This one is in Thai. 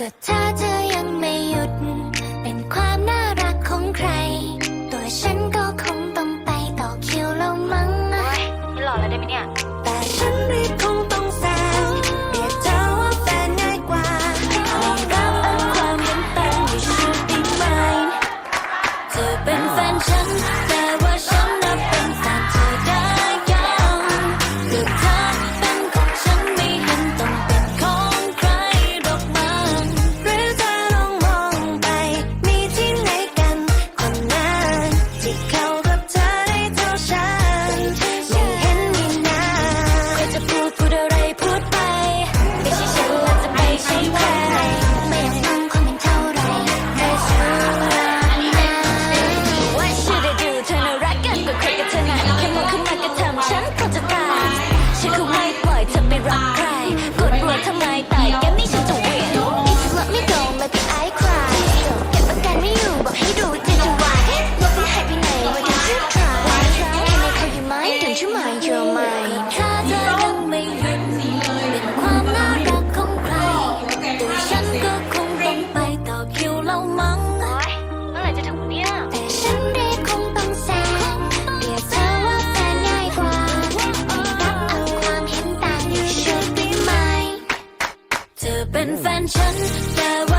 ก็ถ้าเธอยังไม่หยุด เป็นความน่ารักของใคร ตัวฉันก็คงต้องไปต่อคิวแล้วมั้งไม่หล่อแล้วได้ไหมเนี่ย แต่ฉันรีบคงต้องแซงเรียกเธอว่าแฟนง่ายกว่าไม่รับเอาความเป็นแฟน you should be mine เธอเป็นแฟนฉัน I. been fanchen there were